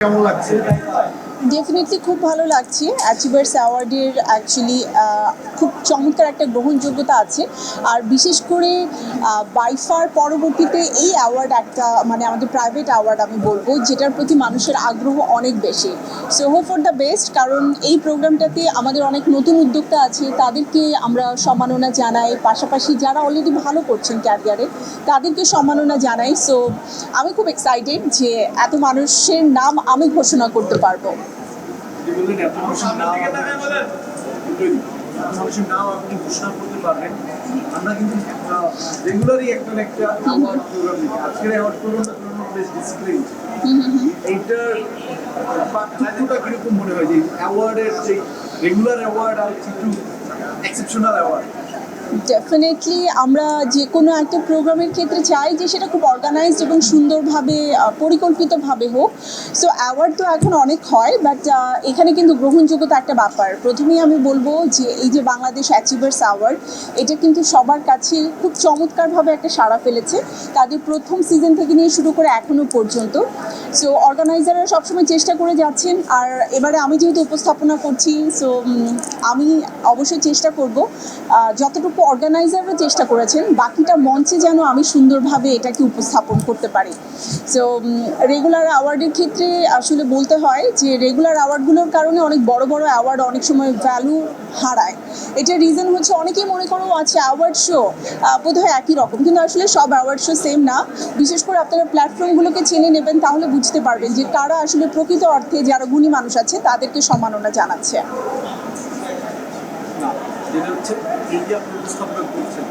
কেমন লাগছে? ডেফিনেটলি খুব ভালো লাগছে। অ্যাচিভার্স অ্যাওয়ার্ডের অ্যাকচুয়ালি খুব চমৎকার একটা গ্রহণযোগ্যতা আছে। আর বিশেষ করে বাইফার পরবর্তীতে এই অ্যাওয়ার্ড একটা মানে আমাদের প্রাইভেট অ্যাওয়ার্ড আমি বলব, যেটার প্রতি মানুষের আগ্রহ অনেক বেশি। So hope for the best কারণ এই প্রোগ্রামটাতে আমাদের অনেক নতুন উদ্যোক্তা আছে, তাদেরকে আমরা সম্মাননা জানাই। পাশাপাশি যারা অলরেডি ভালো করছেন ক্যারিয়ারে তাদেরকে সম্মাননা জানাই। সো আমি খুব এক্সাইটেড যে এত মানুষের নাম আমি ঘোষণা করতে পারব। আপনি পারবেন। আমরা কিন্তু রেগুলারই একটা একটা আজকের অ্যাওয়ার্ড প্রোগ্রামটা কোনো বেশ কীরকম মনে হয়? অ্যাওয়ার্ডের যে রেগুলার অ্যাওয়ার্ড আর একটু এক্সেপশনাল অ্যাওয়ার্ড ডেফিনেটলি আমরা যে কোনো একটা প্রোগ্রামের ক্ষেত্রে চাই যে সেটা খুব অর্গানাইজড এবং সুন্দরভাবে পরিকল্পিতভাবে হোক। সো অ্যাওয়ার্ড তো এখন অনেক হয় বাট এখানে কিন্তু গ্রহণযোগ্যতা একটা ব্যাপার। প্রথমেই আমি বলব যে, এই যে বাংলাদেশ অ্যাচিভার্স অ্যাওয়ার্ড এটা কিন্তু সবার কাছে খুব চমৎকারভাবে একটা সাড়া ফেলেছে। তাদের প্রথম সিজন থেকে নিয়ে শুরু করে এখনও পর্যন্ত। সো অর্গানাইজাররা সবসময় চেষ্টা করে যাচ্ছেন। আর এবারে আমি যেহেতু উপস্থাপনা করছি সো আমি অবশ্যই চেষ্টা করব যতটুকু অর্গানাইজাররা চেষ্টা করেছেন, বাকিটা মঞ্চে যেন আমি সুন্দরভাবে এটাকে উপস্থাপন করতে পারি। সো রেগুলার অ্যাওয়ার্ডের ক্ষেত্রে আসলে বলতে হয় যে রেগুলার অ্যাওয়ার্ডগুলোর কারণে অনেক বড় বড় অ্যাওয়ার্ড অনেক সময় ভ্যালু হারায়। এটার রিজন হচ্ছে অনেকেই মনে করো আছে অ্যাওয়ার্ড শো বোধহয় একই রকম। কিন্তু আসলে সব অ্যাওয়ার্ড শো সেম না। বিশেষ করে আপনারা প্ল্যাটফর্মগুলোকে চেনে নেবেন, তাহলে বুঝতে পারবেন যে, কারা আসলে প্রকৃত অর্থে যারা গুণী মানুষ আছে, তাদেরকে সম্মাননা জানাচ্ছে। যেটা হচ্ছে এই যে আপনি করছেন।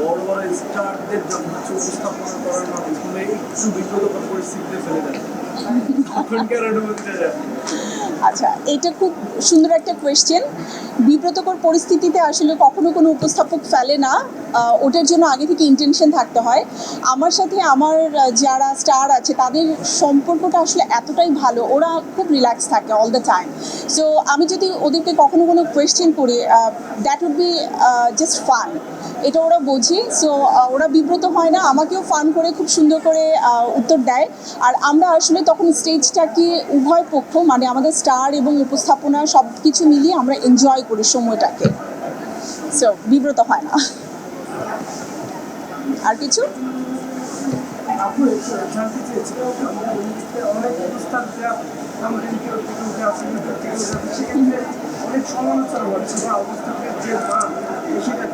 বড় বড় স্টারদের যখন হচ্ছে উপস্থাপনা করার মাধ্যমে একটু বিব্রতকর পরিস্থিতিতে ফেলে জানি আচ্ছা এটা খুব সুন্দর একটা কোয়েশ্চেন বিব্রতকর পরিস্থিতিতে আসলে কখনো কোনো উপস্থাপক ফেলে না। ওটার জন্য আগে থেকে ইন্টেনশন থাকতে হয়। আমার সাথে আমার যারা স্টার আছে, তাদের সম্পর্কটা আসলে এতটাই ভালো। ওরা খুব রিল্যাক্স থাকে অল দ্য টাইম সো আমি যদি ওদেরকে কখনো কোনো কোয়েশ্চেন করি that would be just fun এটা ওরা বোঝে সো ওরা বিব্রত হয় না। আমাকেও ফান করে, খুব সুন্দর করে উত্তর দেয়। আর আমরা আসলে তখন স্টেজটাকে উভয় পক্ষ মানে আমাদের স্টার এবং উপস্থাপনা সব কিছু মিলিয়ে আমরা এনজয় করি সময়টাকে। সো বিব্রত হয় না। আর কিছু? অনেক সমালোচনা হচ্ছে বা অবস্থানের যে মান, সেটা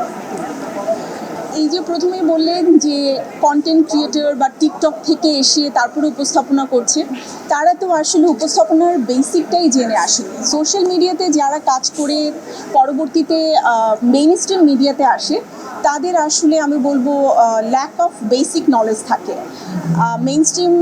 Thank you. এই যে প্রথমেই বললেন যে কন্টেন্ট ক্রিয়েটর বা টিকটক থেকে এসে তারপরে উপস্থাপনা করছে, তারা তো আসলে উপস্থাপনার বেসিকটাই জেনে আসেনি। সোশ্যাল মিডিয়াতে যারা কাজ করে পরবর্তীতে মেইন স্ট্রিম মিডিয়াতে আসে, তাদের আসলে আমি বলব ল্যাক অফ বেসিক নলেজ থাকে। মেইন স্ট্রিম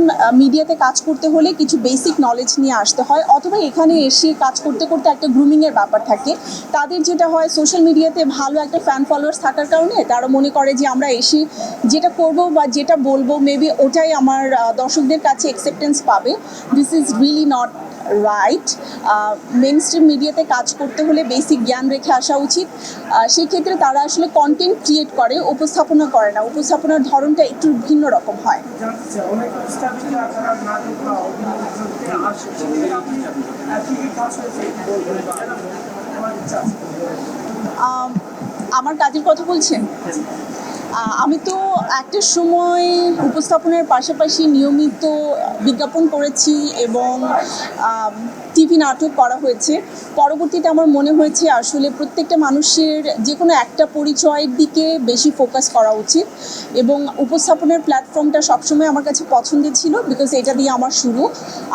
মিডিয়াতে কাজ করতে হলে কিছু বেসিক নলেজ নিয়ে আসতে হয়, অথবা এখানে এসে কাজ করতে করতে একটা গ্রুমিংয়ের ব্যাপার থাকে। তাদের যেটা হয় সোশ্যাল মিডিয়াতে ভালো একটা ফ্যান ফলোয়ার্স থাকার কারণে তারা মনে করে যে আমরা এসে যেটা করব বা যেটা বলব মেবি ওটাই আমার দর্শকদের কাছে অ্যাকসেপ্টেন্স পাবে। This is really not right mainstream মিডিয়াতে কাজ করতে হলে বেসিক জ্ঞান রেখে আসা উচিত। সেই ক্ষেত্রে তারা আসলে কন্টেন্ট ক্রিয়েট করে, উপস্থাপনা করে না। উপস্থাপনার ধরনটা একটু ভিন্ন রকম হয়। আমার কাজের কথা বলছেন? আমি তো একটা সময় উপস্থাপনের পাশাপাশি নিয়মিত বিজ্ঞাপন করেছি এবং টিভি নাটক করা হয়েছে। পরবর্তীতে আমার মনে হয়েছে আসলে প্রত্যেকটা মানুষের যে কোনো একটা পরিচয়ের দিকে বেশি ফোকাস করা উচিত এবং উপস্থাপনের প্ল্যাটফর্মটা সবসময় আমার কাছে পছন্দের ছিল বিকজ এটা দিয়ে আমার শুরু।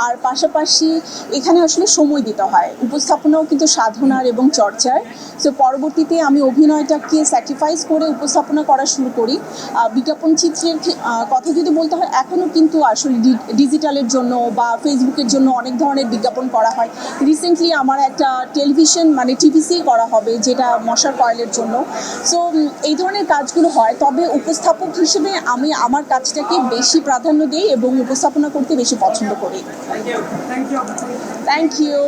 আর পাশাপাশি এখানে আসলে সময় দিতে হয়। উপস্থাপনাও কিন্তু সাধনার এবং চর্চার। সো পরবর্তীতে আমি অভিনয়টাকে স্যাক্রিফাইস করে উপস্থাপনা করা শুরু করি। বিজ্ঞাপন চিত্রের কথা যদি বলতে হয় এখনও কিন্তু আসলে ডিজিটালের জন্য বা ফেসবুকের জন্য অনেক ধরনের বিজ্ঞাপন করা হয়। রিসেন্টলি আমার একটা টেলিভিশন মানে টিভিসি করা হবে যেটা মশার কয়েলের জন্য। সো এই ধরনের কাজগুলো হয়। তবে উপস্থাপক হিসেবে আমি আমার কাজটাকে বেশি প্রাধান্য দিই এবং উপস্থাপনা করতে বেশি পছন্দ করি। Thank you